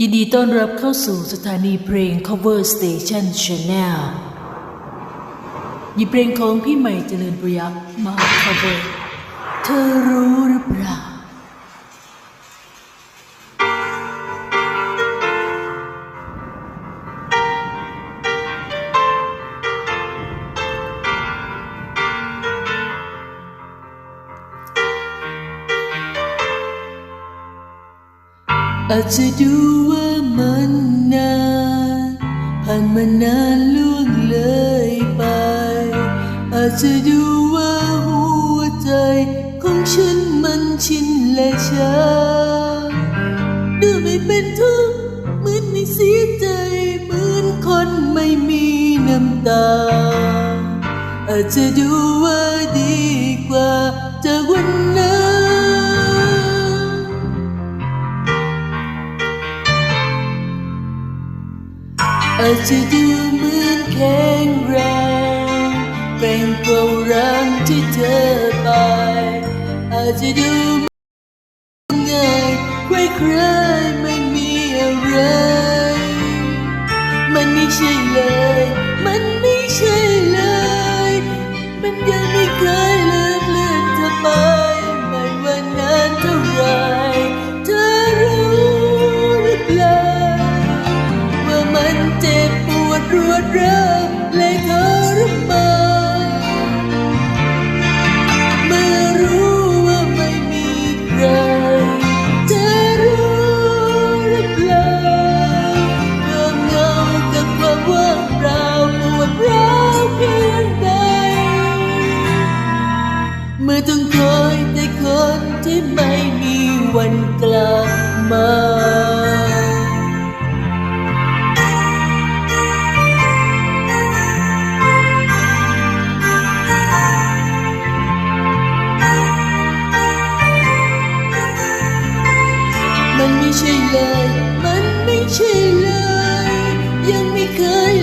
ยินดีต้อนรับเข้าสู่สถานีเพลง Cover Station Channel หยิบเพลงของพี่ใหม่เจริญประยักษ์มา cover เธอรู้หรือเปล่า อาจจะดูว่ามันนานผ่านมานานล่วงเลยไป อาจจะดูว่าหัวใจของฉันมันชินและชาดูไม่เป็นทุกข์เหมือนไม่เสียใจเหมือนคนไม่มีน้ำตา อาจจะดูว่าดีกว่าจากวันนั้น อาจจะดูเหมือนแข็งแรง เป็นกว่ารังที่เธอไป อาจจะดูง่ายใครใครๆไม่มีอะไร มันไม่ใช่เลย มันไม่ใช่เลย มันยังไม่เคยเลือ ปวดเร้าวและทรมานเมื่อรู้ว่าไม่มีใครเธอรู้หรือเปล่าเมื่อเหงากับความว่างเปล่าปวดร้าวเพียงใดเมื่อต้องคอยแต่คนที่ไม่มีวันกลับมา มันไม่ใช่เลย มันไม่ใช่เลย ยังไม่เคย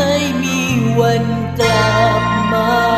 ไม่มีวันกลับมา